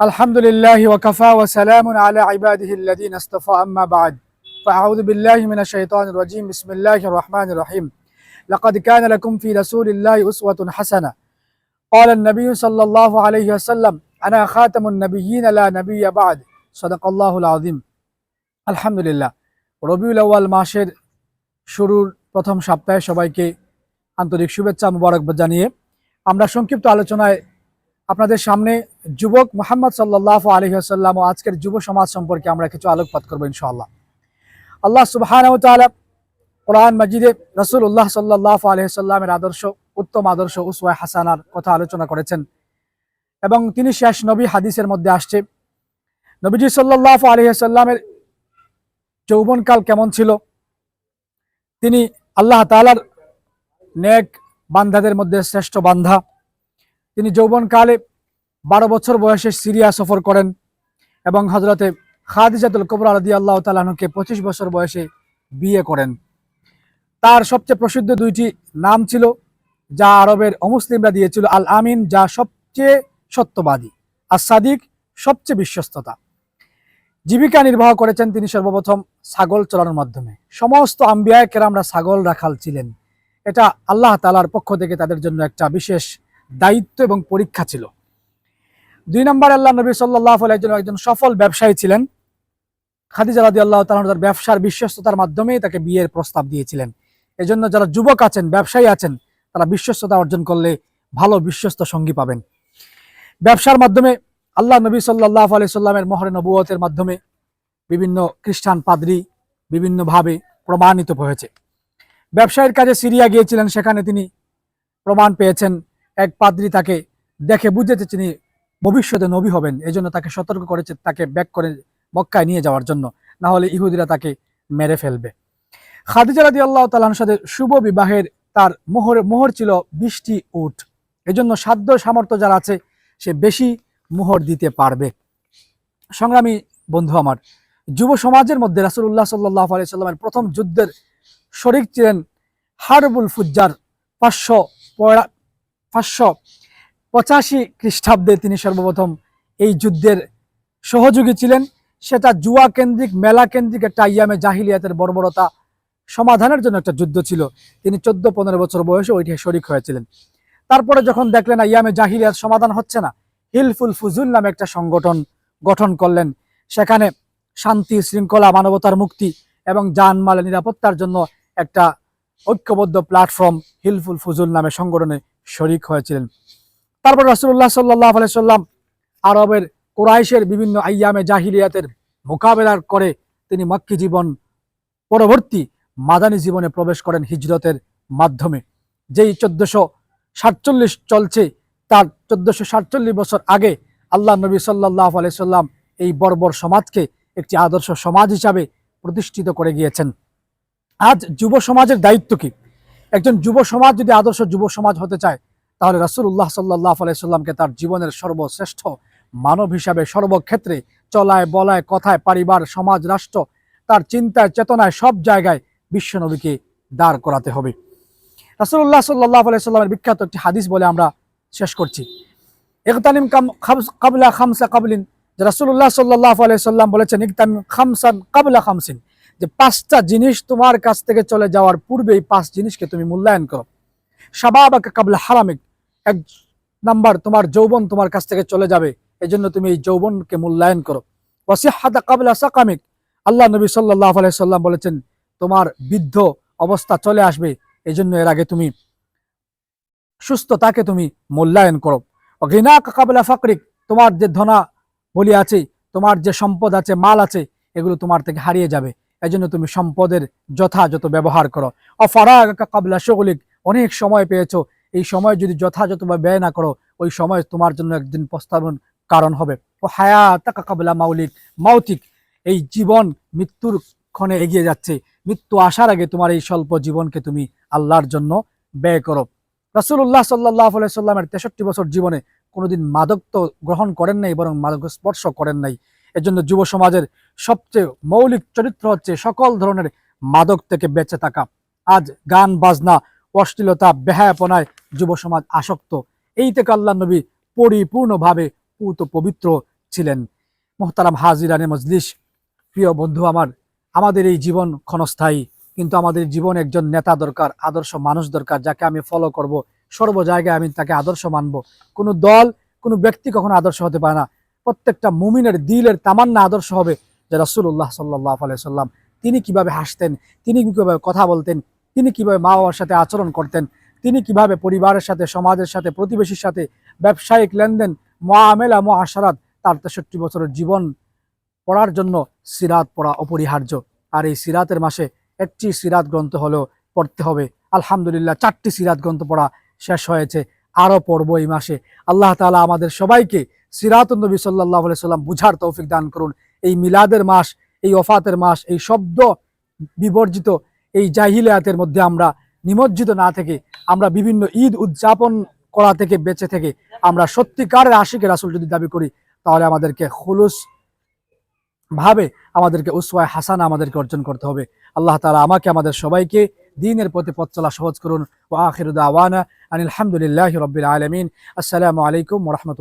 الحمد لله وكفى وسلام على عباده الذين اصطفى أما بعد فأعوذ بالله من الشيطان الرجيم بسم الله الرحمن الرحيم لقد كان لكم في رسول الله أسوة حسنة قال النبي صلى الله عليه وسلم أنا خاتم النبيين لا نبي بعد صدق الله العظيم الحمد لله রবিউল আউয়াল মাসের শুরুর প্রথম সপ্তাহে সবাইকে আন্তরিক শুভেচ্ছা মুবারকবাদ জানিয়ে আমরা সংক্ষিপ্ত আলোচনায় আপনাদের সামনে যুবক মোহাম্মদ সাল্লাহ আলহিহাসাল্লাম ও আজকের যুব সমাজ সম্পর্কে আমরা কিছু আলোকপাত করব ইনশাআল্লাহ। আল্লাহ সুবাহান কোরআন মজিদে রসুল উল্লাহ সাল্লাহ আলহিসাল্লামের আদর্শ, উত্তম আদর্শ উসওয়াই হাসানার কথা আলোচনা করেছেন এবং তিনি শেষ নবী হাদিসের মধ্যে আসছে। নবীজি সাল্লাহ আলহিহাল্লামের যৌবনকাল কেমন ছিল? তিনি আল্লাহ তালার নেক বান্ধাদের মধ্যে শ্রেষ্ঠ বান্ধা তিনি যৌবনকালে বারো বছর বয়সে সিরিয়া সফর করেন এবং হজরতে খাদিজাতুল কবরা রদি আল্লাহ তালাহকে পঁচিশ বছর বয়সে বিয়ে করেন। তার সবচেয়ে প্রসিদ্ধ দুইটি নাম ছিল, যা আরবের অমুসলিমরা দিয়েছিল, আল আমিন, যা সবচেয়ে সত্যবাদী, আর সাদিক সবচেয়ে বিশ্বস্ততা। জীবিকা নির্বাহ করেছেন তিনি সর্বপ্রথম ছাগল চলানোর মাধ্যমে। সমস্ত আম্বিয়ায় কেরামরা ছাগল রাখাল ছিলেন। এটা আল্লাহ তালার পক্ষ থেকে তাদের জন্য একটা বিশেষ দায়িত্ব এবং পরীক্ষা ছিল। দুই নম্বর আল্লাহ নবী সাল্লাহ একজন একজন সফল ব্যবসায়ী ছিলেন। খাদিজা রাদি আল্লাহ তার ব্যবসার বিশ্বস্ততার মাধ্যমেই তাকে বিয়ের প্রস্তাব দিয়েছিলেন। এজন্য যারা যুবক আছেন, ব্যবসায়ী আছেন, তারা বিশ্বস্ততা অর্জন করলে ভালো বিশ্বস্ত সঙ্গী পাবেন। ব্যবসার মাধ্যমে আল্লাহ নবী সাল্লাহ আলি সাল্লামের মহরে নবুয়তের মাধ্যমে বিভিন্ন খ্রিস্টান পাদ্রি বিভিন্নভাবে প্রমাণিত হয়েছে। ব্যবসায়ের কাজে সিরিয়া গিয়েছিলেন, সেখানে তিনি প্রমাণ পেয়েছেন এক পাদ্রি তাকে দেখে বুঝেছে তিনি ভবিষ্যতে নবী হবেন। এই জন্য তাকে সতর্ক করেছে, তাকে ব্যাক করে মক্কায় নিয়ে যাওয়ার জন্য। না হলে ইহুদিরা তাকে মেরে ফেলবে। খাদিজা রাদি আল্লাহ তালার শুভ বিবাহের তার মোহর মোহর ছিল বৃষ্টি উঠ এজন্য সাধ্য সামর্থ্য যারা আছে, সে বেশি মোহর দিতে পারবে। সংগ্রামী বন্ধু আমার, যুব সমাজের মধ্যে রাসুল্লাহ সাল্লাহ আলি সাল্লামের প্রথম যুদ্ধের শরিক ছিলেন হারবুল ফুজ্জার পাঁচশো পাঁচশো পঁচাশি খ্রিস্টাব্দে তিনি সর্বপ্রথম এই যুদ্ধের সহযোগী ছিলেন। সেটা জুয়া কেন্দ্রিক, মেলা কেন্দ্রিক একটা ইয়ামে জাহিলিয়াতের বর্বরতা সমাধানের জন্য একটা যুদ্ধ ছিল। তিনি চোদ্দ পনেরো বছর বয়সে ওইটি শরিক হয়েছিলেন। তারপরে যখন দেখলেন ইয়ামে জাহিলিয়াত সমাধান হচ্ছে না, হিলফুল ফুজুল নামে একটা সংগঠন গঠন করলেন। সেখানে শান্তি, শৃঙ্খলা, মানবতার মুক্তি এবং জানমালের নিরাপত্তার জন্য একটা ঐক্যবদ্ধ প্ল্যাটফর্ম হিলফুল ফুজুল নামে সংগঠনে শরিক হয়েছিলেন। তারপর রাসুল্লাহ সাল্লাহ আলাইসাল্লাম আরবের কোরাইশের বিভিন্ন আয়ামে জাহিলিয়াতের মোকাবেলা করে তিনি মক্কি জীবন পরবর্তী মাদানী জীবনে প্রবেশ করেন হিজরতের মাধ্যমে। যেই চোদ্দশো সাতচল্লিশ চলছে, তার চোদ্দশো সাতচল্লিশ বছর আগে আল্লাহ নবী সাল্লাহ আলাইসাল্লাম এই বর্বর সমাজকে একটি আদর্শ সমাজ হিসাবে প্রতিষ্ঠিত করে গিয়েছেন। আজ যুব সমাজের দায়িত্ব কি? একজন যুব সমাজ যদি আদর্শ যুব সমাজ হতে চায়, তাহলে রাসুল্লাহ সাল্লাহ আলাইসাল্লামকে তার জীবনের সর্বশ্রেষ্ঠ মানব হিসাবে, সর্বক্ষেত্রে চলায়, বলায়, কথায়, পরিবার, সমাজ, রাষ্ট্র, তার চিন্তায়, চেতনায়, সব জায়গায় বিশ্বনবীকে দাঁড় করাতে হবে। রাসুল্লাহ সাল্লাহ আলাইসাল্লামের বিখ্যাত একটি হাদিস বলে আমরা শেষ করছি। ইকতানিম কাবলা খামসা কাবলিন রাসুল্লাহ সাল্লাহ আলাইসাল্লাম বলেছেন ইকতানিম খামসান কাবলা খামসিন। যে পাঁচটা জিনিস তোমার কাছ থেকে চলে যাওয়ার পূর্বে এই পাঁচ জিনিসকে তুমি মূল্যায়ন করো। সাবাবাকা কাবলা হারামিক, এক নাম্বার তোমার যৌবন তোমার কাছ থেকে চলে যাবে এই জন্য তুমি এই যৌবনকে মূল্যায়ন করো। ওয়াসিহাদা কাবলা সাকামিক, আল্লাহ নবী সাল্লাহ আলাইসাল্লাম বলেছেন, তোমার বৃদ্ধ অবস্থা চলে আসবে এই জন্য এর আগে তুমি সুস্থতাকে তুমি মূল্যায়ন করো। ঘৃণা কাকাবলা ফাকরিক, তোমার যে ধনা বলি আছে, তোমার যে সম্পদ আছে, মাল আছে, এগুলো তোমার থেকে হারিয়ে যাবে। এই জন্য তুমি সম্পদের যথাযথ ব্যবহার করো। অফারা কাবলা সগলিক অনেক সময় পেয়েছ। এই সময় যদি যথাযথভাবে ব্যয় না করো, ওই সময় তোমার জন্য একদিন প্রস্তাবন কারণ হবে। ও হায়া তাকা কাবলা মাউলিক, মাউতিক, এই জীবন মৃত্যুর ক্ষণে এগিয়ে যাচ্ছে। মৃত্যু আসার আগে তোমার এই স্বল্প জীবনকে তুমি আল্লাহর জন্য ব্যয় করো। রাসুল্লাহ সাল্লাহ সাল্লামের তেষট্টি বছর জীবনে কোনোদিন মাদক তো গ্রহণ করেন নাই, বরং মাদক স্পর্শ করেন নাই। এজন্য যুব সমাজের সবচেয়ে মৌলিক চরিত্র হচ্ছে সকল ধরনের মাদক থেকে বেঁচে থাকা। আজ গান, বাজনা, অশ্লীলতা, বেহায়াপনায় যুব সমাজ আসক্ত। এই থেকে আল্লাহ নবী পরিপূর্ণভাবে পুত পবিত্র ছিলেন। মোহতারাম হাজিরানে মজলিস, প্রিয় বন্ধু আমার, আমাদের এই জীবন ক্ষণস্থায়ী, কিন্তু আমাদের জীবন একজন নেতা দরকার, আদর্শ মানুষ দরকার, যাকে আমি ফলো করব। সর্ব জায়গায় আমি তাকে আদর্শ মানব। কোনো দল, কোনো ব্যক্তি কখনো আদর্শ হতে পারে না। প্রত্যেকটা মুমিনের দিলের তামান্না আদর্শ হবে যে রসুল্লাহ সাল্লাহ আলাইসাল্লাম তিনি কীভাবে হাসতেন, তিনি কীভাবে কথা বলতেন, তিনি কীভাবে মা বাবার সাথে আচরণ করতেন, তিনি কীভাবে পরিবারের সাথে, সমাজের সাথে, প্রতিবেশীর সাথে ব্যবসায়িক লেনদেন মহামেলা মহাসারাত তার তেষট্টি বছরের জীবন পড়ার জন্য সিরাত পড়া অপরিহার্য। আর এই সিরাতের মাসে একটি সিরাত গ্রন্থ হলেও পড়তে হবে। আলহামদুলিল্লাহ, চারটি সিরাত গ্রন্থ পড়া শেষ হয়েছে। আরও পড়ব এই মাসে। আল্লাহ তালা আমাদের সবাইকে সিরাত নবী সাল্লাহ সাল্লাম বুঝার তৌফিক দান করুন। এই মিলাদের মাস, এই ওফাতের মাস, এই শব্দ বিবর্জিত এই জাহিলিয়াতের মধ্যে আমরা নিমজ্জিত না থেকে, আমরা বিভিন্ন ঈদ উদযাপন করা থেকে বেঁচে থেকে আমরা সত্যিকারের আশিকে রাসুল যদি দাবি করি, তাহলে আমাদেরকে খুলুস ভাবে আমাদেরকে উসওয়ায় হাসানা আমাদেরকে অর্জন করতে হবে। আল্লাহ তাআলা আমাকে, আমাদের সবাইকে দিনের প্রতি পথ চলা সহজ করুন। ওয়া আখিরু দাওয়ানা আনিল রাব্বিল আলামিন। আসসালামু আলাইকুম ওয়া রাহমাতুল্লাহ।